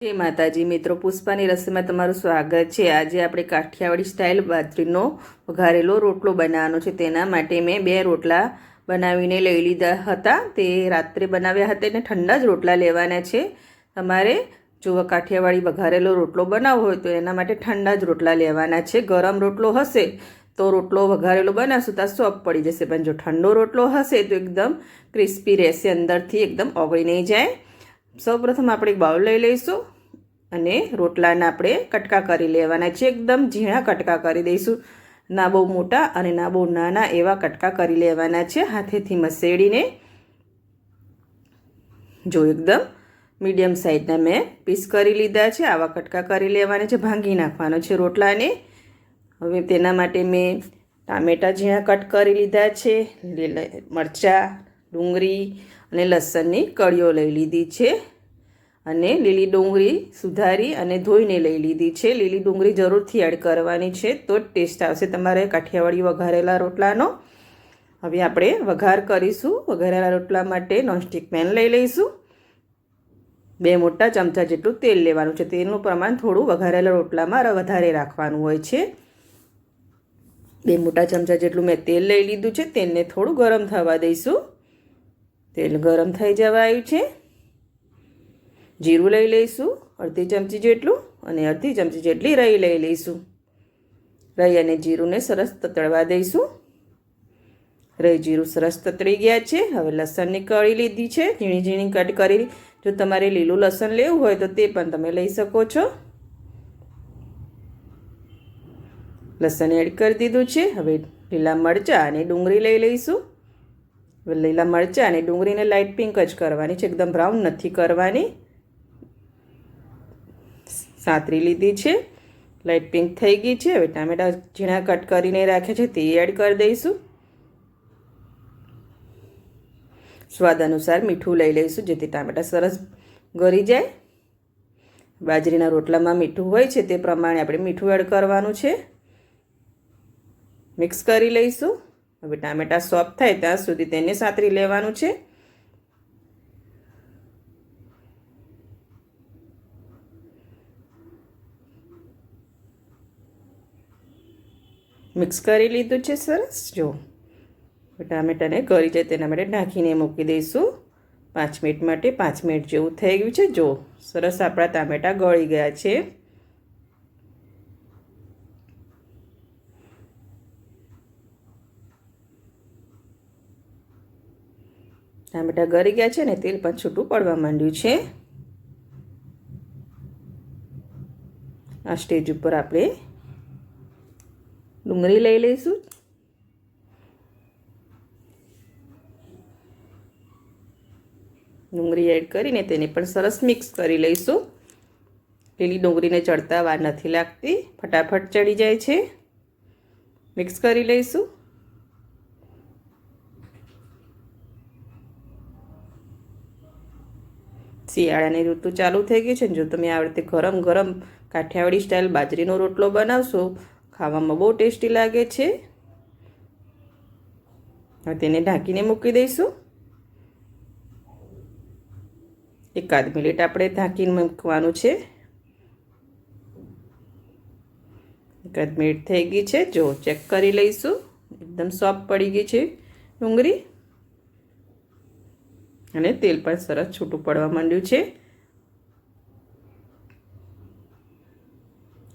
જય માતાજી. મિત્રો, પુષ્પાની રસીમાં તમારું સ્વાગત છે. આજે આપણે કાઠિયાવાડી સ્ટાઇલ બાજરીનો વઘારેલો રોટલો બનાવવાનો છે. તેના માટે મેં બે રોટલા બનાવીને લઈ લીધા હતા. તે રાત્રે બનાવ્યા હતા એને ઠંડા જ રોટલા લેવાના છે. તમારે જો કાઠિયાવાડી વઘારેલો રોટલો બનાવવો હોય તો એના માટે ઠંડા જ રોટલા લેવાના છે. ગરમ રોટલો હશે તો રોટલો વઘારેલો બનાવશું તો સોફ્ટ પડી જશે. પણ જો ઠંડો રોટલો હશે તો એકદમ ક્રિસ્પી રહેશે. અંદરથી એકદમ ઓગળી નહીં જાય. સૌપ્રથમ આપણે એક બાઉલ લઈ લઈશું અને રોટલાના આપણે કટકા કરી લેવાના છે એકદમ ઝીણા કટકા કરી દઈશું. ના બહુ મોટા અને ના બહુ નાના એવા કટકા કરી લેવાના છે. હાથેથી મસેડીને જો એકદમ મીડિયમ સાઈઝના મેં પીસ કરી લીધા છે. આવા કટકા કરી લેવાના છે. ભાંગી નાખવાનો છે રોટલાને. હવે તેના માટે મેં ટામેટાં ઝીણા કટ કરી લીધા છે. મરચાં, ડુંગળી અને લસણની કળીઓ લઈ લીધી છે. અને લીલી ડુંગળી સુધારી અને ધોઈને લઈ લીધી છે. લીલી ડુંગળી જરૂરથી એડ કરવાની છે તો જ ટેસ્ટ આવશે તમારે કાઠિયાવાડી વઘારેલા રોટલાનો. હવે આપણે વઘાર કરીશું. વઘારેલા રોટલા માટે નોનસ્ટિક પેન લઈ લઈશું. બે મોટા ચમચા જેટલું તેલ લેવાનું છે. તેલનું પ્રમાણ થોડું વઘારેલા રોટલામાં વધારે રાખવાનું હોય છે. બે મોટા ચમચા જેટલું મેં તેલ લઈ લીધું છે. તેલને થોડું ગરમ થવા દઈશું. તેલ ગરમ થઈ જવા આવ્યું છે. જીરું લઈ લઈશું, અડધી ચમચી જેટલું અને અડધી ચમચી જેટલી રહી લઈ લઈશું. રહી અને જીરુંને સરસ તતળવા દઈશું. રહી જીરું સરસ તતળી ગયા છે. હવે લસણની કળી લીધી છે. ઝીણી ઝીણી કટ કરી, જો તમારે લીલું લસણ લેવું હોય તો તે પણ તમે લઈ શકો છો. લસણ એડ કરી દીધું છે. હવે લીલા મરચાં અને ડુંગળી લઈ લઈશું. લીલા મરચાં અને ડુંગળીને લાઇટ પિંક જ કરવાની છે. એકદમ બ્રાઉન નથી કરવાની. સાતરી લીધી છે. લાઇટ પિંક થઈ ગઈ છે. હવે ટામેટા ઝીણા કટ કરીને રાખે છે. તે એડ કરી દઈશું. સ્વાદ અનુસાર મીઠું લઈ લઈશું, જેથી ટામેટા સરસ ગળી જાય. બાજરીના રોટલામાં મીઠું હોય છે, તે પ્રમાણે આપણે મીઠું એડ કરવાનું છે. મિક્સ કરી લઈશું. હવે ટામેટા સોફ્ટ થાય ત્યાં સુધી તેને સાતરી લેવાનું છે. મિક્સ કરી લીધું છે સરસ, જો. ટામેટાને કરી જાય તેના માટે ઢાંકીને મૂકી દઈશું. પાંચ મિનિટ માટે પાંચ મિનિટ જેવું થઈ ગયું છે. જો, સરસ આપણા ટામેટા ગળી ગયા છે. ટામેટા ગળી ગયા છે ને, તેલ પણ છૂટું પડવા માંડ્યું છે. આ સ્ટેજ ઉપર આપણે ડુંગળી લઈ લઈશું. ડુંગળી એડ કરીને તેને પણ સરસ મિક્સ કરી લઈશું. લીલી ડુંગળીને ચડતા વાર નથી લાગતી. ફટાફટ ચડી જાય છે. મિક્સ કરી લઈશું. શિયાળાની ઋતુ ચાલુ થઈ ગઈ છે જો તમે આ રીતે ગરમ ગરમ કાઠિયાવાડી સ્ટાઇલ બાજરીનો રોટલો બનાવશો, ખાવામાં બહુ ટેસ્ટી લાગે છે. હવે તેને ઢાંકીને મૂકી દઈશું. એકાદ મિનિટ આપણે ઢાંકીને મૂકવાનું છે. એકાદ મિનિટ થઈ ગઈ છે. જો ચેક કરી લઈશું. એકદમ સોફ્ટ પડી ગઈ છે ડુંગળી. અને તેલ પણ સરસ છૂટું પડવા માંડ્યું છે.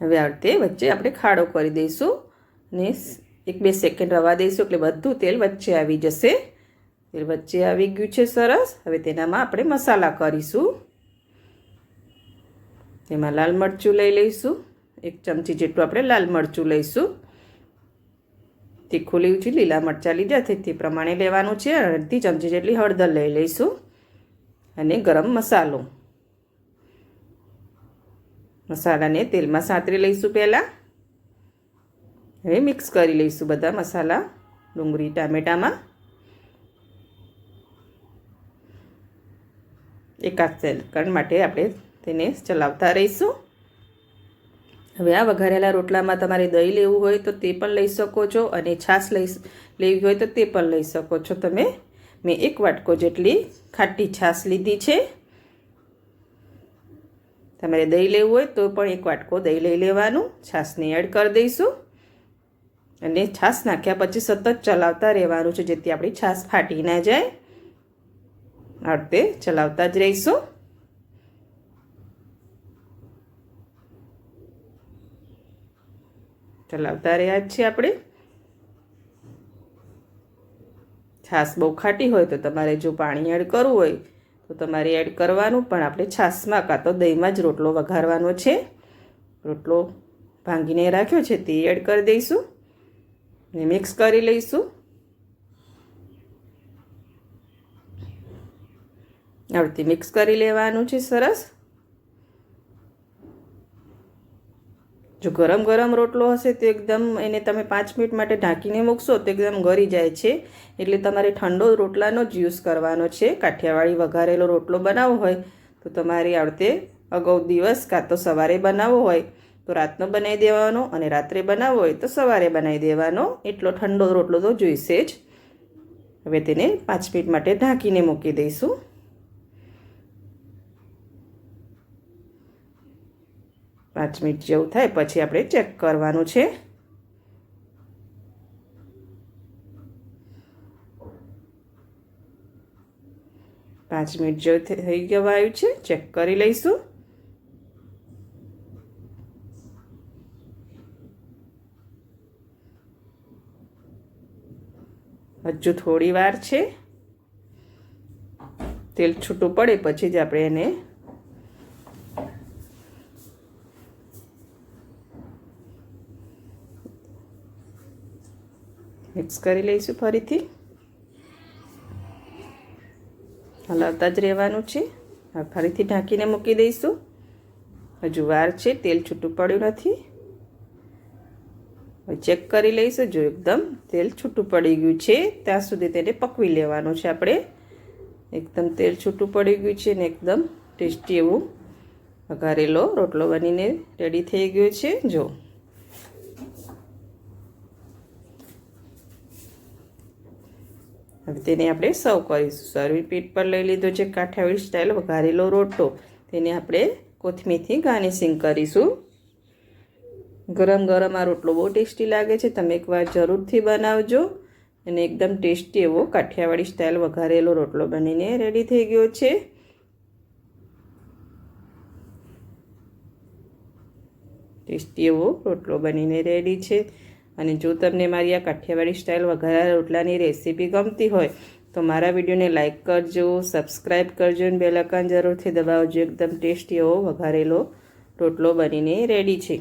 હવે આ રીતે વચ્ચે આપણે ખાડો કરી દઈશું અને એક બે સેકન્ડ રવા દઈશું એટલે બધું તેલ વચ્ચે આવી જશે. તેલ વચ્ચે આવી ગયું છે સરસ. હવે તેનામાં આપણે મસાલા કરીશું. તેમાં લાલ મરચું લઈ લઈશું. એક ચમચી જેટલું આપણે લાલ મરચું લઈશું. તીખું લીધું છે લીલા મરચાં લીધા છે. તે પ્રમાણે લેવાનું છે. અડધી ચમચી જેટલી હળદર લઈ લઈશું. અને ગરમ મસાલો. મસાલાને તેલમાં સાતરી લઈશું પહેલાં. હવે મિક્સ કરી લઈશું બધા મસાલા ડુંગળી, ટામેટામાં. એકાદ સેકન્ડ માટે આપણે તેને ચલાવતા રહીશું. હવે આ વઘારેલા રોટલામાં તમારે દહીં લેવું હોય તો તે પણ લઈ શકો છો અને છાશ લઈ લેવી હોય તો તે પણ લઈ શકો છો તમે. મેં એક વાટકો જેટલી ખાટી છાશ લીધી છે. તમારે દહીં લેવું હોય તો પણ એક વાટકો દહીં લઈ લેવાનું. છાશને એડ કરી દઈશું. અને છાશ નાખ્યા પછી સતત ચલાવતા રહેવાનું છે જેથી આપણી છાશ ફાટી ના જાય. આ રીતે ચલાવતા જ રહીશું. ચલાવતા રહ્યા જ છીએ આપણે? છાશ બહુ ખાટી હોય તો તમારે જો પાણી એડ કરવું હોય તો તમારે એડ કરવાનું, પણ આપણે છાશમાં કાં તો દહીંમાં જ રોટલો વઘારવાનો છે. રોટલો ભાંગીને રાખ્યો છે તે એડ કરી દઈશું ને મિક્સ કરી લઈશું. આવડતી મિક્સ કરી લેવાનું છે સરસ. જો ગરમ ગરમ રોટલો હશે તો એકદમ એને તમે પાંચ મિનિટ માટે ઢાંકીને મૂકશો તો એકદમ ગળી જાય છે. એટલે તમારે ઠંડો રોટલાનો જ યુઝ કરવાનો છે. કાઠિયાવાડી વઘારેલો રોટલો બનાવવો હોય તો તમારે આવડતે અગાઉ દિવસ કાં તો સવારે બનાવવો હોય તો રાતનો બનાવી દેવાનો અને રાત્રે બનાવવો હોય તો સવારે બનાવી દેવાનો. એટલો ઠંડો રોટલો તો જોઈશે જ. હવે તેને પાંચ મિનિટ માટે ઢાંકીને મૂકી દઈશું. પાંચ મિનિટ જેવું થાય, પછી આપણે ચેક કરવાનું છે. પાંચ મિનિટ જેવું થઈ ગયું આવ્યું છે, ચેક કરી લઈશું. હજુ થોડી વાર છે. તેલ છૂટું પડે, પછી જ આપણે એને મિક્સ કરી લઈશું ફરીથી. હલાવતા જ રહેવાનું છે. ફરીથી ઢાંકીને મૂકી દઈશું. હજુ વાર છે, તેલ છૂટું પડ્યું નથી. ચેક કરી લઈશું, જો એકદમ તેલ છૂટું પડી ગયું છે, ત્યાં સુધી તેને પકવી લેવાનું છે આપણે. એકદમ તેલ છૂટું પડી ગયું છે ને એકદમ ટેસ્ટી એવું. વઘારેલો રોટલો બનીને રેડી થઈ ગયો છે, જો. હવે તેને આપણે સર્વ કરીશું. સર્વિંગ પીટ પર લઈ લીધો છે કાઠિયાવાડી સ્ટાઇલ વઘારેલો રોટલો. તેને આપણે કોથમીરથી ગાર્નિશિંગ કરીશું. ગરમ ગરમ આ રોટલો બહુ ટેસ્ટી લાગે છે. તમે એકવાર જરૂરથી બનાવજો. અને એકદમ ટેસ્ટી એવો કાઠિયાવાડી સ્ટાઇલ વઘારેલો રોટલો બનીને રેડી થઈ ગયો છે. ટેસ્ટી એવો રોટલો બનીને રેડી છે. અને જો તમને મારી આ કાઠિયાવાડી સ્ટાઇલ વઘારા રોટલાની રેસીપી ગમતી હોય, તો મારા વિડીયોને લાઇક કરજો સબસ્ક્રાઈબ કરજો અને બેલકાન જરૂરથી દબાવજો. એકદમ ટેસ્ટી એવો વઘારેલો રોટલો બનીને રેડી છે.